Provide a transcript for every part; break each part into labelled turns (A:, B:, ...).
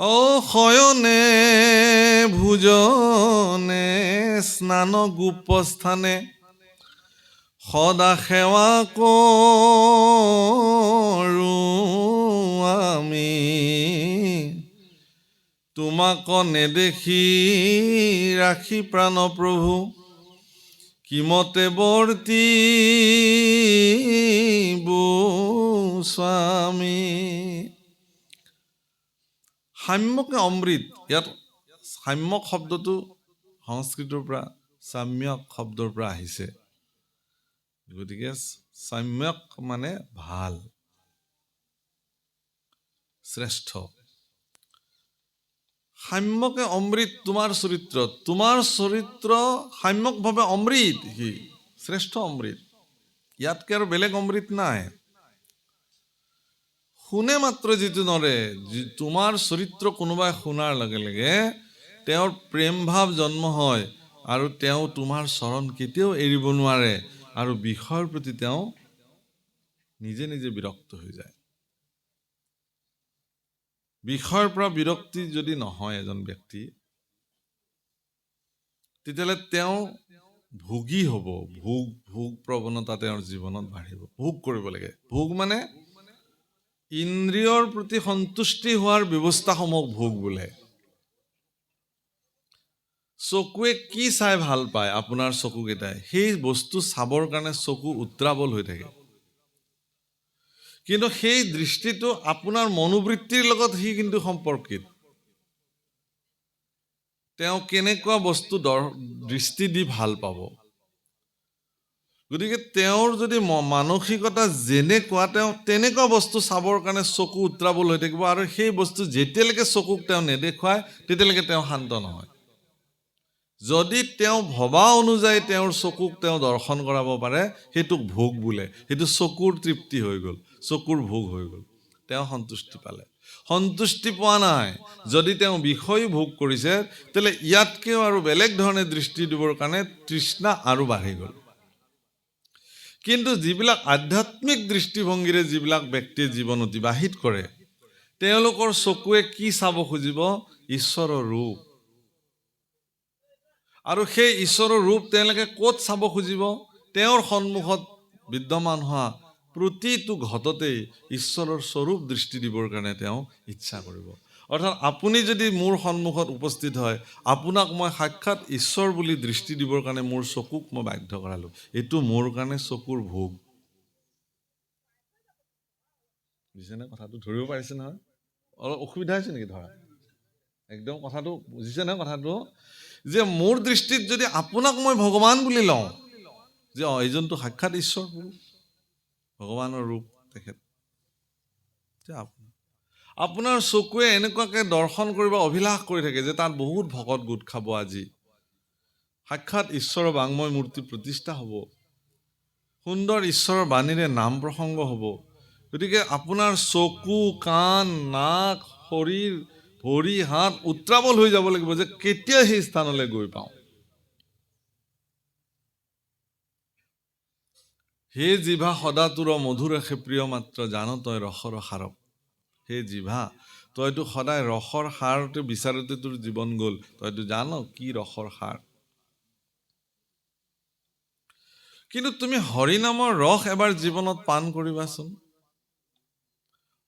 A: অশয়নে ভোজনে, স্নান গোপস্থানে, সদা সেৱা কৰোঁ আমি। তোমাক নেদেখি ৰাখি প্ৰাণ প্ৰভু, কিমতে বৰ্তি স্বামী। সাম্যকে অমৃত। ইয়াত সাম্যক শব্দটো সংস্কৃতৰ পৰা, সাম্যক শব্দৰ পৰা আহিছে। গতিকে সাম্যক মানে ভালো, শ্ৰেষ্ঠ। সাম্যকে অমৃত তোমাৰ চৰিত্ৰত, তোমাৰ চৰিত্ৰ সাম্যকভাৱে অমৃত, সি শ্ৰেষ্ঠ অমৃত। ইয়াতকে আৰু বেলেগ অমৃত নাই। শুনে মাত্ৰ যিটো নৰে তোমাৰ চৰিত্ৰ কোনোবাই শুনাৰ লগে লগে তেওঁৰ প্ৰেম ভাৱ জন্ম হয় আৰু তেওঁ তোমাৰ চৰণ কেতিয়াও এৰিব নোৱাৰে আৰু বিষয়ৰ প্ৰতি তেওঁ নিজে নিজে বিৰক্ত হৈ যায়। বিষয়ৰ পৰা বিৰক্তি যদি নহয় এজন ব্যক্তি, তেতিয়াহ'লে তেওঁ ভোগী হ'ব, ভোগ ভোগ প্ৰৱণতা তেওঁৰ জীৱনত বাঢ়িব, ভোগ কৰিব লাগে। ভোগ মানে ইন্দ্ৰিয়ৰ প্ৰতি সন্তুষ্টি হোৱাৰ ব্যৱস্থাসমূহ ভোগ বোলে। চকুৱে কি চাই ভালো পায় আপোনাৰ চকুকেইটাই? সেই বস্তু চাবৰ কাৰণে চকু উত্ৰাৱল হৈ থাকে। কিন্তু সেই দৃষ্টিটো আপোনাৰ মনোবৃত্তিৰ লগত সি কিন্তু সম্পৰ্কিত। তেওঁ কেনেকুৱা বস্তু দৃষ্টি দি ভালো পাব? গতিকে তেওঁৰ যদি মানসিকতা যেনেকুৱা তেওঁ তেনেকুৱা বস্তু চাবৰ কাৰণে চকু উত্ৰাৱল হৈ থাকিব আৰু সেই বস্তু যেতিয়ালৈকে চকুক তেওঁ নেদেখুৱায় তেতিয়ালৈকে তেওঁ শান্ত নহয়। যদি তেওঁ ভবা অনুযায়ী তেওঁৰ চকুক তেওঁ দৰ্শন কৰাব পাৰে, সেইটোক ভোগ বোলে। সেইটো চকুৰ তৃপ্তি হৈ গ'ল, চকুৰ ভোগ হৈ গ'ল। তেওঁ সন্তুষ্টি পালে। সন্তুষ্টি পোৱা নাই। যদি তেওঁ বিষয় ভোগ কৰিছে, তেতিয়াহ'লে ইয়াতকৈও আৰু বেলেগ ধৰণে দৃষ্টি দিবৰ কাৰণে তৃষ্ণা আৰু বাঢ়ি গ'ল। কিন্তু যিবিলাক আধ্যাত্মিক দৃষ্টিভংগীৰে যিবিলাক ব্যক্তিয়ে জীৱন অতিবাহিত কৰে, তেওঁলোকৰ চকুৱে কি চাব খুজিব? ঈশ্বৰৰ ৰূপ। আৰু সেই ঈশ্বৰৰ ৰূপ তেওঁলোকে ক'ত চাব খুজিব? তেওঁৰ সন্মুখত বিদ্যমান হোৱা প্ৰতিটো ঘটতেই ঈশ্বৰৰ স্বৰূপ দৃষ্টি দিবৰ কাৰণে তেওঁ ইচ্ছা কৰিব। অৰ্থাৎ আপুনি যদি মোৰ সন্মুখত উপস্থিত হয়, আপোনাক মই সাক্ষাৎ ঈশ্বৰ বুলি দৃষ্টি দিবৰ কাৰণে মোৰ চকুক মই বাধ্য কৰালোঁ। এইটো মোৰ কাৰণে চকুৰ ভোগ। বুজিছেনে কথাটো ধৰিব পাৰিছে নহয়? অলপ অসুবিধা হৈছে নেকি? ধৰা। একদম কথাটো, বুজিছে নহয় কথাটো? যে মোৰ দৃষ্টিত যদি আপোনাক মই ভগৱান বুলি লওঁ, যে অঁ, এইজনটো সাক্ষাৎ ঈশ্বৰ ভগৱানৰ ৰূপ তেখেত। যে আপোনাৰ চকুৱে এনেকুৱাকে দৰ্শন কৰিব অভিলাষ কৰি থাকে যে তাত বহুত ভকত গোট খাব আজি। সাক্ষাৎ ঈশ্বৰৰ বাংময় মূৰ্তি প্ৰতিষ্ঠা হ'ব। সুন্দৰ ঈশ্বৰৰ বাণীৰে নাম প্ৰসংগ হ'ব। গতিকে আপোনাৰ চকু কাণ নাক শৰীৰ ভৰি হাত উত্ৰাৱল হৈ যাব লাগিব যে কেতিয়া সেই স্থানলৈ গৈ পাওঁ। হে জিভা সদা তোৰ মধুৰ ৰাখে প্ৰিয় মাত্ৰ জান তই ৰসৰ সাৰক। হে জিভা। তইতো সদায় ৰসৰ সাৰতে বিচাৰোতে তোৰ জীৱন গ'ল। তইতো জান কি ৰসৰ সাৰ। কিন্তু তুমি হৰিনামৰ ৰস এবাৰ জীৱনত পান কৰিবাচোন।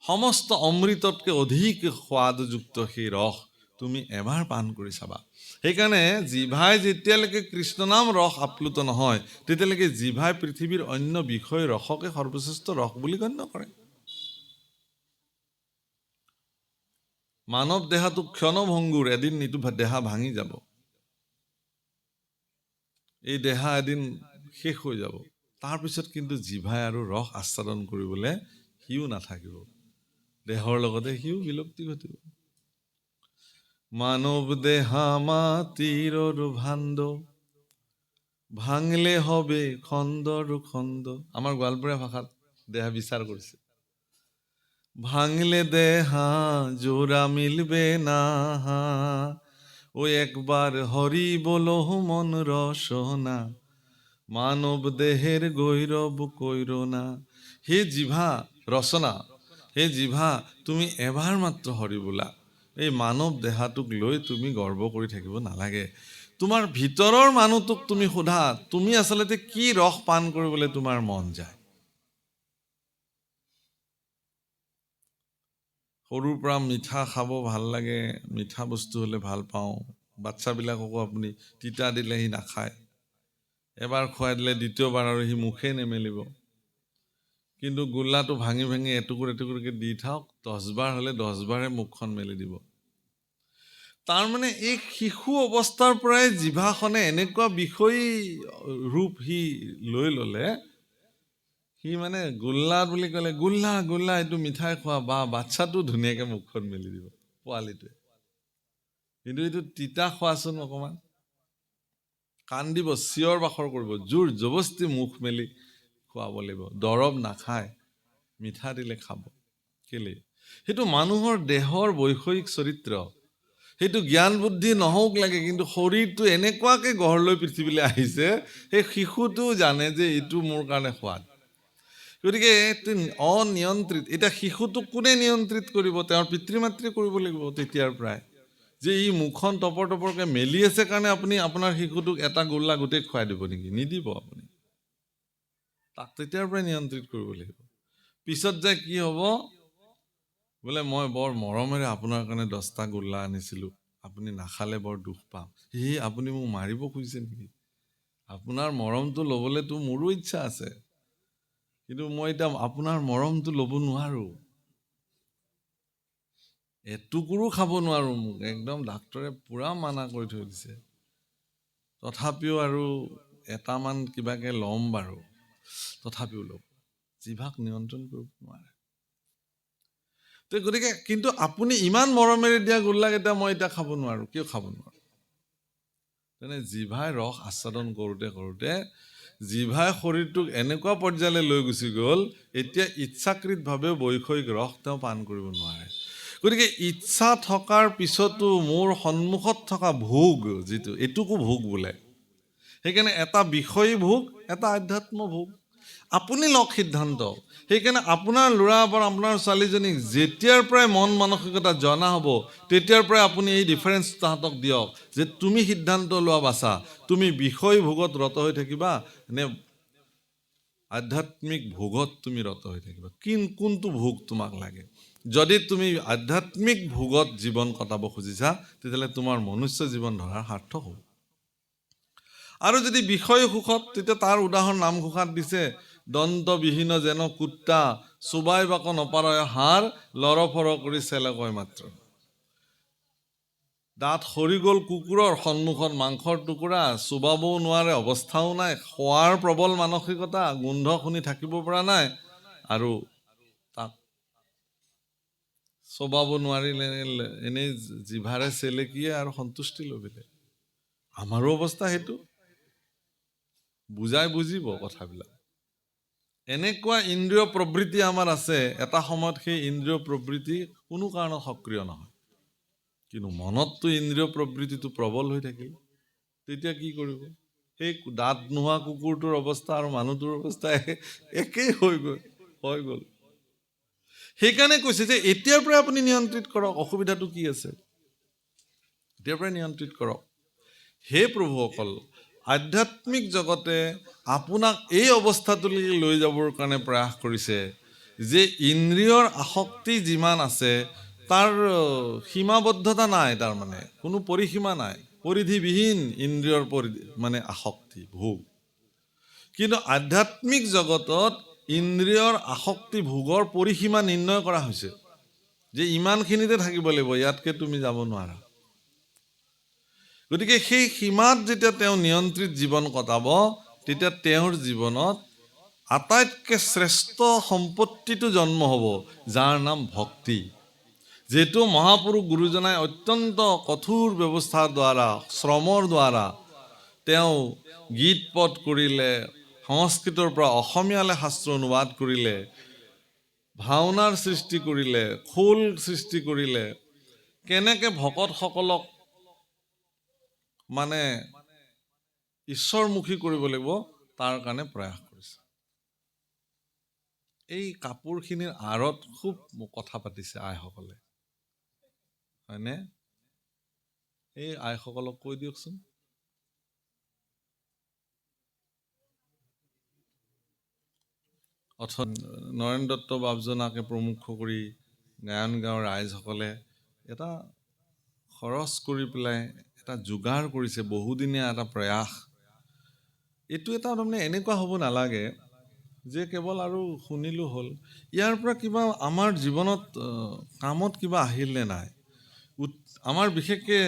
A: সমস্ত অমৃততকৈ অধিক সোৱাদযুক্ত সেই ৰস তুমি এবাৰ পান কৰি চাবা। সেইকাৰণে জিভাই যেতিয়ালৈকে কৃষ্ণনাম ৰস আপ্লুত নহয়, তেতিয়ালৈকে জিভাই পৃথিৱীৰ অন্য বিষয় ৰসকে সৰ্বশ্ৰেষ্ঠ ৰস বুলি গণ্য কৰে। মানৱ দেহাটো ক্ষণভংগুৰ এদিন ইটো দেহা ভাঙি যাব। এই দেহা এদিন শেষ হৈ যাব। তাৰপিছত কিন্তু জিভাই আৰু ৰস আস্বাদন কৰিবলৈ সিও নাথাকিব। দেহৰ লগতে সিও বিলুপ্তি ঘটিব। মানৱ দেহা মাটিৰ ভাণ্ড ভাঙলে হবে খণ্ডৰ খণ্ড আমাৰ গোৱালপৰীয়া ভাষাত দেহা বিচাৰ কৰিছে। ভাঙলে দেহা, জোড়া মিলবে না ও একবার হরি বলো মন রসনা, মানব দেহের গৈরব কৈরনা হে জিভা ৰচনা হে জিভা, তুমি এবাৰ মাত্ৰ হৰি বোলা। এই মানৱ দেহাটোক লৈ তুমি গৰ্ব কৰি থাকিব নালাগে। তোমাৰ ভিতৰৰ মানুহটোক তুমি সোধা, তুমি আচলতে কি ৰস পান কৰিবলৈ তোমাৰ মন যায়? সৰুৰ পৰা মিঠা খাব ভাল লাগে মিঠা বস্তু হ'লে ভাল পাওঁ। বাচ্ছাবিলাককো আপুনি তিতা দিলে সি নাখায়। এবাৰ খুৱাই দিলে দ্বিতীয়বাৰ আৰু সি মুখেই নেমেলিব। কিন্তু গোল্লাটো ভাঙি ভাঙি এটুকুৰ এটুকুৰকৈ দি থাওক দহবাৰ হ'লে দহবাৰে মুখখন মেলি দিব। তাৰমানে এই শিশু অৱস্থাৰ পৰাই জিভাখনে এনেকুৱা বিষয়ী ৰূপ সি লৈ ল'লে সি মানে গোল্লা বুলি ক'লে গোল্লা গোল্লা এইটো মিঠাই খোৱা বা বাচ্ছাটো ধুনীয়াকৈ মুখখন মেলি দিব পোৱালিটোৱে। কিন্তু এইটো তিতা খোৱাচোন অকণমান কান্দিব চিঞৰ বাখৰ কৰিব জোৰ জবস্তি মুখ মেলি খুৱাব লাগিব। দৰৱ নাখায় মিঠা দিলে খাব কেলে সেইটো মানুহৰ দেহৰ বৈষয়িক চৰিত্ৰ। সেইটো জ্ঞান বুদ্ধি নহওক লাগে কিন্তু শৰীৰটো এনেকুৱাকৈ গঢ় লৈ পৃথিৱীলৈ আহিছে সেই শিশুটো জানে যে এইটো মোৰ কাৰণে সোৱাদ। গতিকে অনিয়ন্ত্ৰিত, এতিয়া শিশুটোক কোনে নিয়ন্ত্ৰিত কৰিব? তেওঁৰ পিতৃ মাতৃয়ে কৰিব লাগিব তেতিয়াৰ পৰাই। যে ই মুখখন টপৰ টপৰকৈ মেলি আছে কাৰণে আপুনি আপোনাৰ শিশুটোক এটা গোল্লা গোটেই খুৱাই দিব নেকি? নিদিব আপুনি। তাক তেতিয়াৰ পৰাই নিয়ন্ত্ৰিত কৰিব লাগিব। পিছত যে কি হ'ব? বোলে, মই বৰ মৰমেৰে আপোনাৰ কাৰণে দহটা গোল্লা আনিছিলোঁ। আপুনি নাখালে বৰ দুখ পাম। সেই আপুনি মোক মাৰিব খুজিছে নেকি? আপোনাৰ মৰমটো ল'বলৈতো মোৰো ইচ্ছা আছে। কিন্তু মই এতিয়া আপোনাৰ মৰমটো ল'ব নোৱাৰোঁ। এটুকুৰো খাব নোৱাৰোঁ মোক। একদম ডাক্তৰে পূৰা মানা কৰি থৈ দিছে। তথাপিও আৰু এটামান কিবাকে ল'ম বাৰু। তথাপিও ল'ব জিভাক নিয়ন্ত্ৰণ কৰিব নোৱাৰে। তো গতিকে কিন্তু আপুনি ইমান মৰমেৰে দিয়া গোল্লাকেইটা মই এতিয়া খাব নোৱাৰোঁ। কিয় খাব নোৱাৰোঁ? তেনে জিভাই ৰস আস্বাদন কৰোঁতে কৰোঁতে জিভাই শৰীৰটোক এনেকুৱা পৰ্যায়লৈ লৈ গুচি গ'ল, এতিয়া ইচ্ছাকৃতভাৱে বৈষয়িক ৰস তেওঁ পান কৰিব নোৱাৰে। গতিকে ইচ্ছা থকাৰ পিছতো মোৰ সন্মুখত থকা ভোগ যিটো এইটোকো ভোগ বোলে। সেইকাৰণে এটা বিষয়ী ভোগ, এটা আধ্যাত্ম ভোগ। আপুনি লওক সিদ্ধান্ত। সেইকাৰণে আপোনাৰ ল'ৰা বা আপোনাৰ ছোৱালীজনীক যেতিয়াৰ পৰাই মন মানসিকতা জনা হ'ব, তেতিয়াৰ পৰাই আপুনি এই ডিফাৰেঞ্চ তাহাঁতক দিয়ক যে তুমি সিদ্ধান্ত লোৱা বাচা তুমি বিষয় ভোগত ৰত হৈ থাকিবা নে আধ্যাত্মিক ভোগত তুমি ৰত হৈ থাকিবা। কিন, কোনটো ভোগ তোমাক লাগে? যদি তুমি আধ্যাত্মিক ভোগত জীৱন কটাব খুজিছা, তেতিয়াহ'লে তোমাৰ মনুষ্য জীৱন ধৰাৰ সাৰ্থক হ'ব। আৰু যদি বিষয় সুখত, তেতিয়া তাৰ উদাহৰণ নামঘোষাত দিছে দন্তবিহীন যেন কুত্তা চোবাই বাক নপাৰয় হাড় লৰফৰ কৰি চেলে কয় মাত্ৰ। দাঁত সৰি গ'ল কুকুৰৰ সন্মুখত মাংসৰ টুকুৰা চোবাবও নোৱাৰে অৱস্থাও নাই খোৱাৰ প্ৰবল মানসিকতা গোন্ধ শুনি থাকিব পৰা নাই আৰু তাক চবাব নোৱাৰিলে এনেই জিভাৰে চেলেকিয়ে আৰু সন্তুষ্টি ল'বিলে আমাৰো অৱস্থা সেইটো। বুজাই বুজিব কথাবিলাক। এনেকুৱা ইন্দ্ৰিয় প্ৰবৃত্তি আমাৰ আছে, এটা সময়ত সেই ইন্দ্ৰিয় প্ৰবৃত্তি কোনো কাৰণত সক্ৰিয় নহয়। কিন্তু মনততো ইন্দ্ৰিয় প্ৰবৃত্তিটো প্ৰবল হৈ থাকিল, তেতিয়া কি কৰিব? সেই দাঁত নোহোৱা কুকুৰটোৰ অৱস্থা আৰু মানুহটোৰ অৱস্থা একেই হৈ গ'ল হৈ গ'ল। সেইকাৰণে কৈছে যে এতিয়াৰ পৰাই আপুনি নিয়ন্ত্ৰিত কৰক, অসুবিধাটো কি আছে? এতিয়াৰ পৰাই নিয়ন্ত্ৰিত কৰক। হে প্ৰভুসকল আধ্যাত্মিক জগতে আপোনাক এই অৱস্থাটোলৈকে লৈ যাবৰ কাৰণে প্ৰয়াস কৰিছে যে ইন্দ্ৰিয়ৰ আসক্তি যিমান আছে তাৰ সীমাবদ্ধতা নাই তাৰমানে কোনো পৰিসীমা নাই। পৰিধিবিহীন ইন্দ্ৰিয়ৰ পৰিধি মানে আসক্তি ভোগ। কিন্তু আধ্যাত্মিক জগতত ইন্দ্ৰিয়ৰ আসক্তি ভোগৰ পৰিসীমা নিৰ্ণয় কৰা হৈছে। যে ইমানখিনিতে থাকিব লাগিব ইয়াতকৈ তুমি যাব নোৱাৰা। গতিকে সেই সীমাত যেতিয়া তেওঁ নিয়ন্ত্ৰিত জীৱন কটাব তেতিয়া তেওঁৰ জীৱনত আটাইতকৈ শ্ৰেষ্ঠ সম্পত্তিটো জন্ম হ'ব যাৰ নাম ভক্তি। যিহেতু মহাপুৰুষ গুৰুজনাই অত্যন্ত কঠোৰ ব্যৱস্থাৰ দ্বাৰা শ্ৰমৰ দ্বাৰা তেওঁ গীত পদ কৰিলে সংস্কৃতৰ পৰা অসমীয়ালৈ শাস্ত্ৰ অনুবাদ কৰিলে ভাওনাৰ সৃষ্টি কৰিলে খোল সৃষ্টি কৰিলে কেনেকৈ ভকতসকলক মানে ঈশ্বৰমুখী কৰিব লাগিব তাৰ কাৰণে প্ৰয়াস কৰিছে। এই কাপোৰখিনিৰ আঁৰত খুব কথা পাতিছে আইসকলে। হয়নে? এই আইসকলক কৈ দিয়কচোন। অথ নৰেন দত্ত বাবজনাকে প্ৰমুখ কৰি গায়ন গাঁৱৰ ৰাইজসকলে এটা খৰচ কৰি পেলাই এটা যোগাৰ কৰিছে, বহুদিনীয়া এটা প্ৰয়াস। এইটো এটা তাৰমানে এনেকুৱা হ'ব নালাগে যে কেৱল আৰু শুনিলোঁ হ'ল। ইয়াৰ পৰা কিবা আমাৰ জীৱনত কামত কিবা আহিল নে নাই? আমাৰ বিশেষকৈ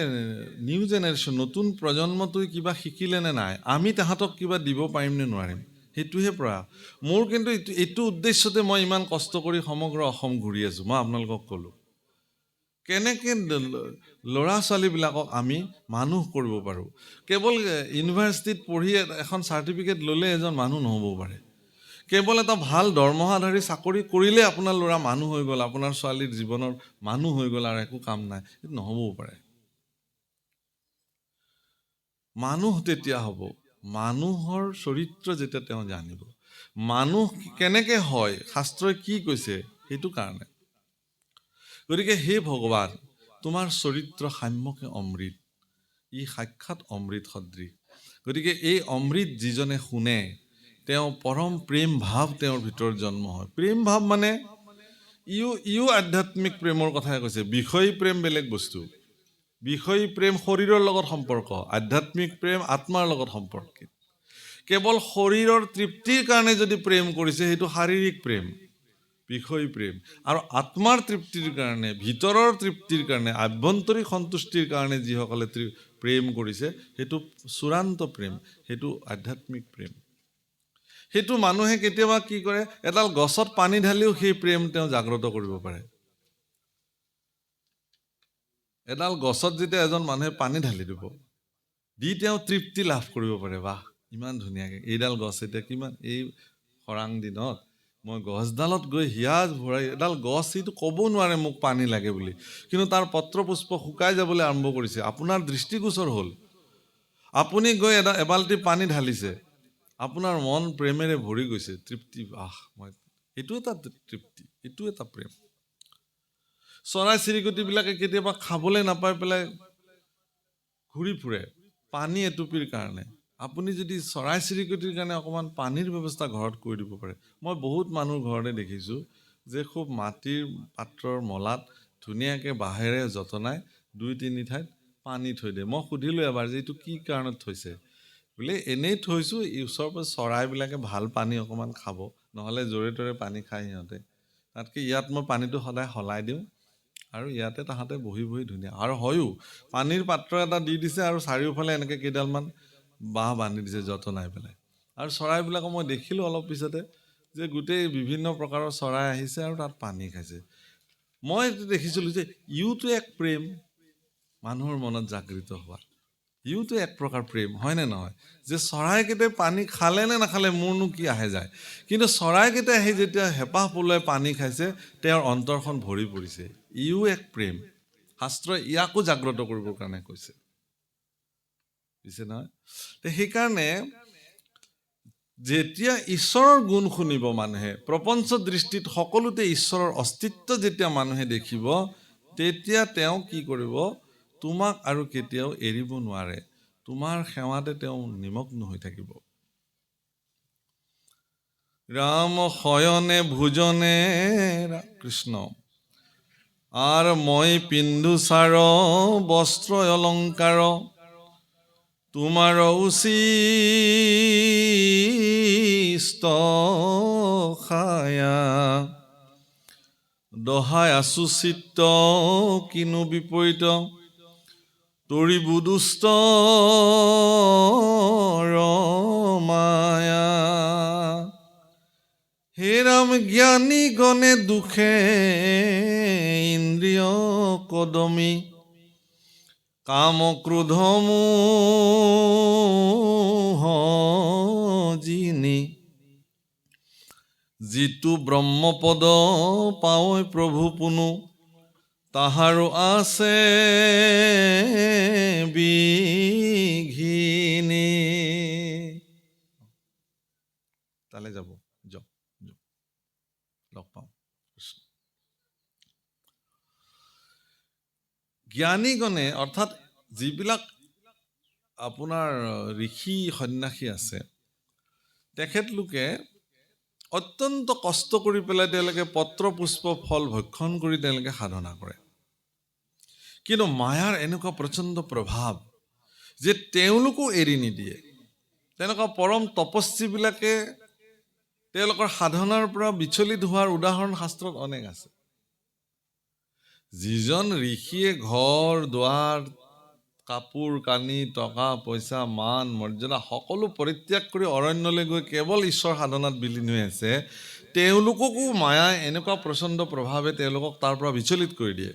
A: নিউ জেনেৰেশ্যন, নতুন প্ৰজন্মটোৱে কিবা শিকিলে নে নাই? আমি তাহাঁতক কিবা দিব পাৰিম নে নোৱাৰিম? সেইটোহে প্ৰয়াস। মোৰ কিন্তু এইটো এইটো উদ্দেশ্যতে মই ইমান কষ্ট কৰি সমগ্ৰ অসম ঘূৰি আছোঁ। মই আপোনালোকক ক'লোঁ। কেনেকৈ ল'ৰা ছোৱালীবিলাকক আমি মানুহ কৰিব পাৰোঁ। কেৱল ইউনিভাৰ্চিটিত পঢ়ি এখন চাৰ্টিফিকেট ল'লে এজন মানুহ নহ'ব পাৰে। কেৱল এটা ভালো দৰমহাধাৰী চাকৰি কৰিলে আপোনাৰ ল'ৰা মানুহ হৈ গ'ল, আপোনাৰ ছোৱালীৰ জীৱনৰ মানুহ হৈ গ'ল আৰু একো কাম নাই নহ'বও পাৰে। মানুহ তেতিয়া হ'ব, মানুহৰ চৰিত্ৰ যেতিয়া তেওঁ জানিব। মানুহ কেনেকৈ হয়, শাস্ত্ৰই কি কৈছে, সেইটো কাৰণে। গতিকে হে ভগৱান, তোমাৰ চৰিত্ৰ সাম্যকে অমৃত। ই সাক্ষাৎ অমৃত সদৃশ। গতিকে এই অমৃত যিজনে শুনে, তেওঁ পৰম প্ৰেম ভাৱ তেওঁৰ ভিতৰত জন্ম হয়। প্ৰেম ভাৱ মানে ইও ইও আধ্যাত্মিক প্ৰেমৰ কথাই কৈছে, বিষয়ী প্ৰেম বেলেগ বস্তু। বিষয়ী প্ৰেম শৰীৰৰ লগত সম্পৰ্ক, আধ্যাত্মিক প্ৰেম আত্মাৰ লগত সম্পৰ্কিত। কেৱল শৰীৰৰ তৃপ্তিৰ কাৰণে যদি প্ৰেম কৰিছে, সেইটো শাৰীৰিক প্ৰেম। বিষয় প্ৰেম আৰু আত্মাৰ তৃপ্তিৰ কাৰণে, ভিতৰৰ তৃপ্তিৰ কাৰণে, আভ্যন্তৰিক সন্তুষ্টিৰ কাৰণে যিসকলে প্ৰেম কৰিছে, সেইটো চূড়ান্ত প্ৰেম, সেইটো আধ্যাত্মিক প্ৰেম। সেইটো মানুহে কেতিয়াবা কি কৰে, এডাল গছত পানী ঢালিও সেই প্ৰেম তেওঁ জাগ্ৰত কৰিব পাৰে। এডাল গছত যেতিয়া এজন মানুহে পানী ঢালি দিব, দি তেওঁ তৃপ্তি লাভ কৰিব পাৰে, বাহ, ইমান ধুনীয়াকৈ, এইডাল গছ এতিয়া কিমান, এই খৰাং দিনত মই গছডালত গৈ হিয়াজ ভৰাই, এডাল গছ সেইটো ক'ব নোৱাৰে মোক পানী লাগে বুলি। কিন্তু তাৰ পত্ৰ পুষ্প শুকাই যাবলৈ আৰম্ভ কৰিছে। আপোনাৰ দৃষ্টিগোচৰ হ'ল। আপুনি গৈ এডা, এবাল্টি পানী ঢালিছে। আপোনাৰ মন প্ৰেমেৰে ভৰি গৈছে। তৃপ্তি, আহ, মই, এইটো এটা তৃপ্তি, এইটো এটা প্ৰেম। চৰাই চিৰিকটিবিলাকে কেতিয়াবা খাবলৈ নাপাই পেলাই ঘূৰি ফুৰে। পানী এটুপিৰ কাৰণে। আপুনি যদি চৰাই চিৰিকটিৰ কাৰণে অকণমান পানীৰ ব্যৱস্থা ঘৰত কৰি দিব পাৰে। মই বহুত মানুহ ঘৰতে দেখিছোঁ যে খুব মাটিৰ পাত্ৰৰ মলাত ধুনীয়াকৈ বাঁহেৰে যতনাই দুই তিনি ঠাইত পানী থৈ দিয়ে। মই সুধিলোঁ এবাৰ যে এইটো কি কাৰণত থৈছে? বোলে এনেই থৈছোঁ ওচৰৰ পৰা চৰাইবিলাকে ভাল পানী অকণমান খাব নহ'লে য'ৰে ত'ৰে পানী খায় সিহঁতে। তাতকৈ ইয়াত মই পানীটো সদায় সলাই দিওঁ আৰু ইয়াতে তাহাঁতে বহি বহি ধুনীয়া। আৰু হয়ো পানীৰ পাত্ৰ এটা দি দিছে আৰু চাৰিওফালে এনেকৈ কেইডালমান বাঁহ বান্ধি দিছে যতনাই পেলাই। আৰু চৰাইবিলাকক মই দেখিলোঁ অলপ পিছতে যে গোটেই বিভিন্ন প্ৰকাৰৰ চৰাই আহিছে আৰু তাত পানী খাইছে। মই এইটো দেখিছিলোঁ যে ইউটো এক প্ৰেম, মানুহৰ মনত জাগৃত হোৱা। ইউটো এক প্ৰকাৰ প্ৰেম, হয়নে নহয়? যে চৰাইকেইটাই পানী খালে নে নাখালে মোৰনো কি আহে যায়? কিন্তু চৰাইকেইটাই আহি যেতিয়া হেঁপাহ পলুৱাই পানী খাইছে, তেওঁৰ অন্তৰখন ভৰি পৰিছে। ইও এক প্ৰেম। শাস্ত্ৰই ইয়াকো জাগ্ৰত কৰিবৰ কাৰণে কৈছে। বুজিছে নহয় সেইকাৰণে যেতিয়া ঈশ্বৰৰ গুণ শুনিব মানুহে, প্ৰপঞ্চ দৃষ্টিত সকলোতে ঈশ্বৰৰ অস্তিত্ব যেতিয়া মানুহে দেখিব, তেতিয়া তেওঁ কি কৰিব? তোমাক আৰু কেতিয়াও এৰিব নোৱাৰে। তোমাৰ সেৱাতে তেওঁ নিমগ্ন হৈ থাকিব। ৰাম শয়নে ভোজনে কৃষ্ণ। আর মই পিন্ধু সার বস্ত্র অলঙ্কার তোমার খায়া। দহাই আছু কিনো বিপৰীত। তৰিবু দুষ্ট মায়া হে রাম জ্ঞানী গণে দুখে ইন্দ্রিয় কদমী। কাম ক্ৰোধ মোহ যিনি। যিটো ব্ৰহ্মপদ পাৱৈ প্ৰভু পুনু, তাহাৰো আছে বিঘিনি। তালে যাব, যাওক। লগ পাওঁ জ্ঞানীগণে, অৰ্থাৎ যিবিলাক আপোনাৰ ঋষি সন্যাসী আছে, তেখেতলোকে অত্যন্ত কষ্ট কৰি পেলাই তেওঁলোকে পত্ৰ পুষ্প ফল ভক্ষণ কৰি তেওঁলোকে সাধনা কৰে। কিন্তু মায়াৰ এনেকুৱা প্ৰচণ্ড প্ৰভাৱ যে তেওঁলোকো এৰি নিদিয়ে। তেনেকুৱা পৰম তপস্বীবিলাকে তেওঁলোকৰ সাধনাৰ পৰা বিচলিত হোৱাৰ উদাহৰণ শাস্ত্ৰত অনেক আছে। যিজন ঋষিয়ে ঘৰ দুৱাৰ কাপোৰ কানি টকা পইচা মান মৰ্যাদা সকলো পৰিত্যাগ কৰি অৰণ্যলৈ গৈ কেৱল ঈশ্বৰ সাধনাত বিলীন হৈ আছে তেওঁলোককো মায়াই এনেকুৱা প্ৰচণ্ড প্ৰভাৱে তেওঁলোকক তাৰ পৰা বিচলিত কৰি দিয়ে।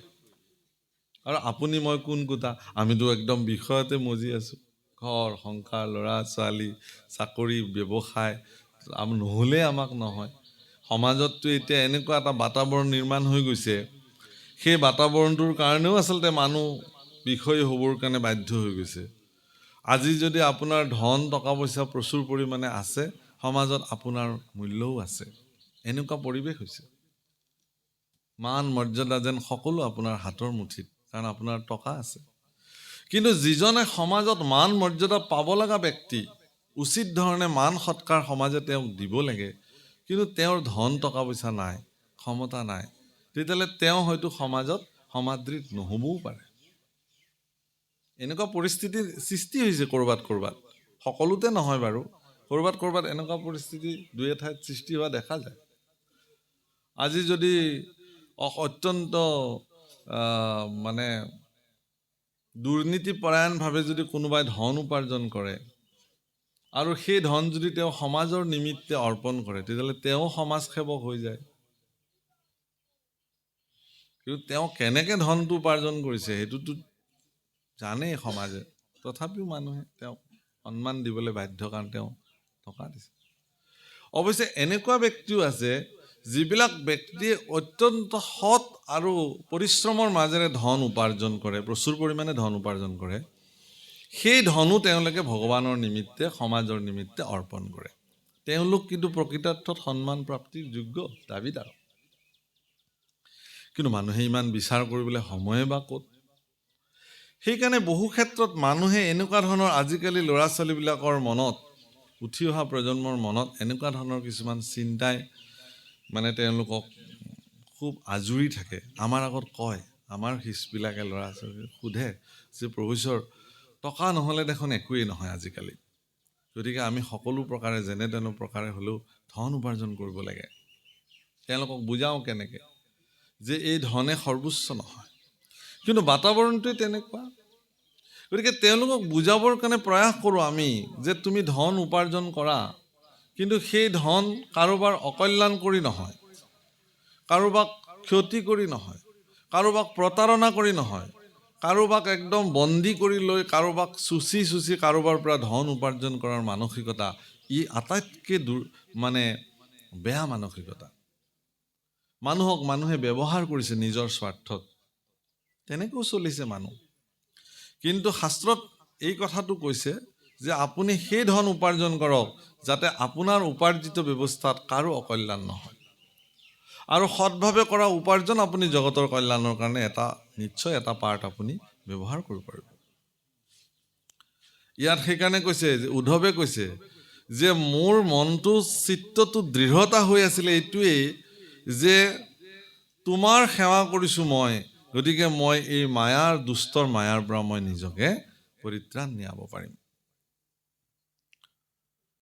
A: আৰু আপুনি মই কোন কোটা? আমিতো একদম বিষয়তে মজি আছোঁ। ঘৰ সংসাৰ ল'ৰা ছোৱালী চাকৰি ব্যৱসায় নহ'লে আমাক নহয়। সমাজততো এতিয়া এনেকুৱা এটা বাতাবৰণ নিৰ্মাণ হৈ গৈছে। সেই বাতাবৰণটোৰ কাৰণেও আচলতে মানুহ বিষয় হ'বৰ কাৰণে বাধ্য হৈ গৈছে। আজি যদি আপোনাৰ ধন টকা পইচা প্ৰচুৰ পৰিমাণে আছে সমাজত আপোনাৰ মূল্যও আছে। এনেকুৱা পৰিৱেশ হৈছে। মান মৰ্যাদা যেন সকলো আপোনাৰ হাতৰ মুঠিত কাৰণ আপোনাৰ টকা আছে। কিন্তু যিজনে সমাজত মান মৰ্যাদা পাব লগা ব্যক্তি উচিত ধৰণে মান সৎকাৰ সমাজে তেওঁক দিব লাগে। কিন্তু তেওঁৰ ধন টকা পইচা নাই ক্ষমতা নাই তেতিয়াহ'লে তেওঁ হয়তো সমাজত সমাদৃত নহ'বও পাৰে। এনেকুৱা পৰিস্থিতিৰ সৃষ্টি হৈছে ক'ৰবাত ক'ৰবাত। সকলোতে নহয় বাৰু। ক'ৰবাত ক'ৰবাত এনেকুৱা পৰিস্থিতি দুই এঠাইত সৃষ্টি হোৱা দেখা যায়। আজি যদি অত্যন্ত মানে দুৰ্নীতিপৰায়ণভাৱে যদি কোনোবাই ধন উপাৰ্জন কৰে আৰু সেই ধন যদি তেওঁ সমাজৰ নিমিত্তে অৰ্পণ কৰে, তেতিয়াহ'লে তেওঁ সমাজসেৱক হৈ যায়। কিন্তু তেওঁ কেনেকৈ ধনটো উপাৰ্জন কৰিছে সেইটোতো জানেই সমাজে। তথাপিও মানুহে তেওঁক সন্মান দিবলৈ বাধ্য কাৰণ তেওঁ টকা দিছে। অৱশ্যে এনেকুৱা ব্যক্তিও আছে যিবিলাক ব্যক্তিয়ে অত্যন্ত সৎ আৰু পৰিশ্ৰমৰ মাজেৰে ধন উপাৰ্জন কৰে, প্ৰচুৰ পৰিমাণে ধন উপাৰ্জন কৰে। সেই ধনো তেওঁলোকে ভগৱানৰ নিমিত্তে, সমাজৰ নিমিত্তে অৰ্পণ কৰে। তেওঁলোক কিন্তু প্ৰকৃতাৰ্থত সন্মান প্ৰাপ্তিৰ যোগ্য দাবীদাৰ কিন্তু মানুহে ইমান বিচাৰ কৰিবলৈ সময়ে বা ক'ত? সেইকাৰণে বহু ক্ষেত্ৰত মানুহে এনেকুৱা ধৰণৰ আজিকালি ল'ৰা ছোৱালীবিলাকৰ মনত উঠি অহা প্ৰজন্মৰ মনত এনেকুৱা ধৰণৰ কিছুমান চিন্তাই মানে তেওঁলোকক খুব আজুৰি থাকে। আমাৰ আগত কয় আমাৰ শিষবিলাকে ল'ৰা ছোৱালী সোধে যে প্ৰভুশ্বৰ টকা নহ'লে দেখোন একোৱেই নহয় আজিকালি। গতিকে আমি সকলো প্ৰকাৰে যেনে তেনে প্ৰকাৰে হ'লেও ধন উপাৰ্জন কৰিব লাগে। তেওঁলোকক বুজাওঁ কেনেকৈ? যে এই ধনে সৰ্বোচ্চ নহয়। কিন্তু বাতাবৰণটোৱে তেনেকুৱা। গতিকে তেওঁলোকক বুজাবৰ কাৰণে প্ৰয়াস কৰোঁ আমি যে তুমি ধন উপাৰ্জন কৰা, কিন্তু সেই ধন কাৰোবাৰ অকল্যাণ কৰি নহয়, কাৰোবাক ক্ষতি কৰি নহয়, কাৰোবাক প্ৰতাৰণা কৰি নহয়, কাৰোবাক একদম বন্দী কৰি লৈ কাৰোবাক চুচি চুচি কাৰোবাৰ পৰা ধন উপাৰ্জন কৰাৰ মানসিকতা, ই আটাইতকৈ দূৰ মানে বেয়া মানসিকতা। মানুহক মানুহে ব্যৱহাৰ কৰিছে নিজৰ স্বাৰ্থত। তেনেকৈও চলিছে মানুহ। কিন্তু শাস্ত্ৰত এই কথাটো কৈছে যে আপুনি সেই ধন উপাৰ্জন কৰক যাতে আপোনাৰ উপাৰ্জিত ব্যৱস্থাত কাৰো অকল্যাণ নহয়। আৰু সৎভাৱে কৰা উপাৰ্জন আপুনি জগতৰ কল্যাণৰ কাৰণে এটা, নিশ্চয় এটা পাৰ্ট আপুনি ব্যৱহাৰ কৰিব পাৰিব। ইয়াত সেইকাৰণে কৈছে, যে উদ্ধৱে কৈছে যে মোৰ মনটো, চিত্তটো দৃঢ়তা হৈ আছিলে এইটোৱেই যে তোমাৰ সেৱা কৰিছোঁ মই, গতিকে মই এই মায়াৰ, দুষ্টৰ মায়াৰ পৰা মই নিজকে পৰিত্ৰাণ নিয়াব পাৰিম।